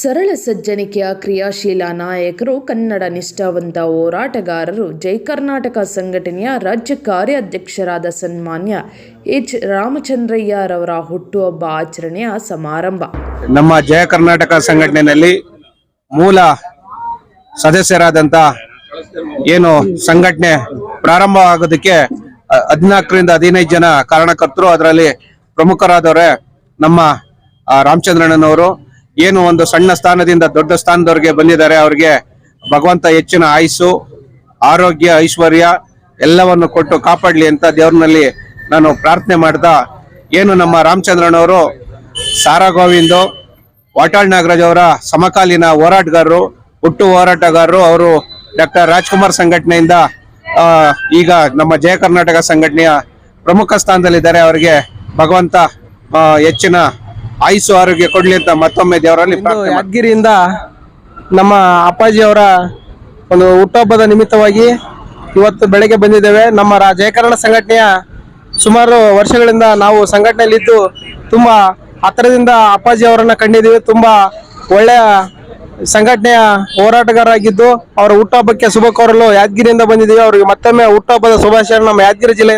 ಸರಳ ಸಜ್ಜನಿಕೆಯ ಕ್ರಿಯಾಶೀಲ ನಾಯಕರು, ಕನ್ನಡ ನಿಷ್ಠಾವಂತ ಹೋರಾಟಗಾರರು, ಜೈ ಕರ್ನಾಟಕ ಸಂಘಟನೆಯ ರಾಜ್ಯ ಕಾರ್ಯಾಧ್ಯಕ್ಷರಾದ ಸನ್ಮಾನ್ಯ ಎಚ್. ರಾಮಚಂದ್ರಯ್ಯರವರ ಹುಟ್ಟುಹಬ್ಬ ಆಚರಣೆಯ ಸಮಾರಂಭ. ನಮ್ಮ ಜಯ ಕರ್ನಾಟಕ ಸಂಘಟನೆಯಲ್ಲಿ ಮೂಲ ಸದಸ್ಯರಾದಂತ ಏನು ಸಂಘಟನೆ ಪ್ರಾರಂಭ ಆಗೋದಕ್ಕೆ ಹದಿನಾಲ್ಕರಿಂದ ಹದಿನೈದು ಜನ ಕಾರಣಕರ್ತರು, ಅದರಲ್ಲಿ ಪ್ರಮುಖರಾದವರೇ ನಮ್ಮ ರಾಮಚಂದ್ರಣ್ಣನವರು ಏನು ಒಂದು ಸಣ್ಣ ಸ್ಥಾನದಿಂದ ದೊಡ್ಡ ಸ್ಥಾನದವರೆಗೆ ಬಂದಿದ್ದಾರೆ ಅವರಿಗೆ ಭಗವಂತ ಹೆಚ್ಚಿನ ಆಯುಸ್ಸು, ಆರೋಗ್ಯ, ಐಶ್ವರ್ಯ ಎಲ್ಲವನ್ನು ಕೊಟ್ಟು ಕಾಪಾಡಲಿ ಅಂತ ದೇವ್ರನಲ್ಲಿ ನಾನು ಪ್ರಾರ್ಥನೆ ಮಾಡ್ತಾ ಏನು ನಮ್ಮ ರಾಮಚಂದ್ರನವರು, ಸಾರಾ ಗೋವಿಂದು, ವಾಟಾಳ್ ನಾಗರಾಜ್ ಅವರ ಸಮಕಾಲೀನ ಹೋರಾಟಗಾರರು, ಹುಟ್ಟು ಹೋರಾಟಗಾರರು, ಅವರು ಡಾಕ್ಟರ್ ರಾಜ್ಕುಮಾರ್ ಸಂಘಟನೆಯಿಂದ ಈಗ ನಮ್ಮ ಜಯ ಕರ್ನಾಟಕ ಸಂಘಟನೆಯ ಪ್ರಮುಖ ಸ್ಥಾನದಲ್ಲಿದ್ದಾರೆ. ಅವರಿಗೆ ಭಗವಂತ ಹೆಚ್ಚಿನ ಆಯುಸ್ಸು ಆರೋಗ್ಯ ಕೊಡ್ಲಿ ಅಂತ ಮತ್ತೊಮ್ಮೆ ದೇವರಲ್ಲಿ ಪ್ರಾರ್ಥನೆ ಮಾಡ್ತೀನಿ. ಯಾದಗಿರಿಯಿಂದ ನಮ್ಮ ಅಪ್ಪಾಜಿಯವರ ಒಂದು ಹುಟ್ಟುಹಬ್ಬದ ನಿಮಿತ್ತವಾಗಿ ಇವತ್ತು ಬೆಳಗ್ಗೆ ಬಂದಿದ್ದೇವೆ. ನಮ್ಮ ರಾ ಜಯಕರಣ ಸಂಘಟನೆಯ ಸುಮಾರು ವರ್ಷಗಳಿಂದ ನಾವು ಸಂಘಟನೆಯಲ್ಲಿದ್ದು ತುಂಬಾ ಹತ್ತಿರದಿಂದ ಅಪ್ಪಾಜಿ ಅವರನ್ನ ಕಂಡಿದ್ದೀವಿ. ತುಂಬಾ ಒಳ್ಳೆಯ ಸಂಘಟನೆಯ ಹೋರಾಟಗಾರರಾಗಿದ್ದು ಅವರ ಹುಟ್ಟುಹಬ್ಬಕ್ಕೆ ಶುಭ ಕೋರಲು ಯಾದಗಿರಿಯಿಂದ ಬಂದಿದ್ದೀವಿ. ಅವರಿಗೆ ಮತ್ತೊಮ್ಮೆ ಹುಟ್ಟುಹಬ್ಬದ ಶುಭಾಶಯ ನಮ್ಮ ಯಾದಗಿರಿ ಜಿಲ್ಲೆ